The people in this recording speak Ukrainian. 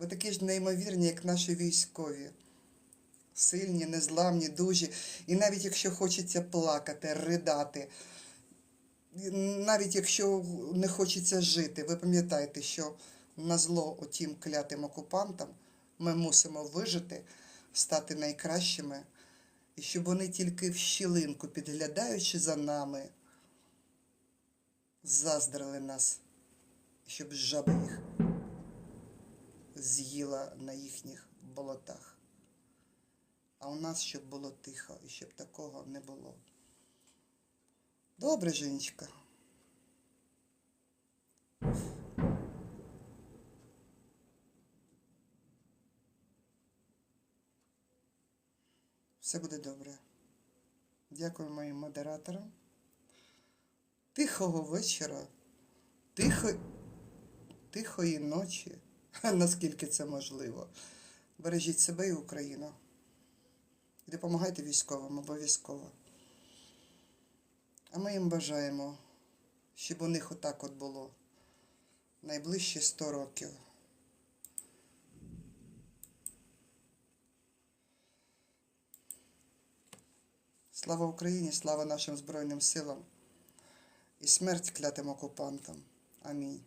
Ви такі ж неймовірні, як наші військові. Сильні, незламні, дужі. І навіть якщо хочеться плакати, ридати, навіть якщо не хочеться жити, ви пам'ятаєте, що на зло отім клятим окупантам ми мусимо вижити, стати найкращими, і щоб вони тільки в щілинку, підглядаючи за нами, заздрили нас, щоб жаба їх з'їла на їхніх болотах. А у нас щоб було тихо і щоб такого не було. Добре, Женечка. Все буде добре. Дякую моїм модераторам. Тихого вечора, тихо, тихої ночі, наскільки це можливо. Бережіть себе і Україну. І допомагайте військовим обов'язково. А ми їм бажаємо, щоб у них отак от було найближчі 100 років. Слава Україні, слава нашим Збройним силам і смерть клятим окупантам. Амінь.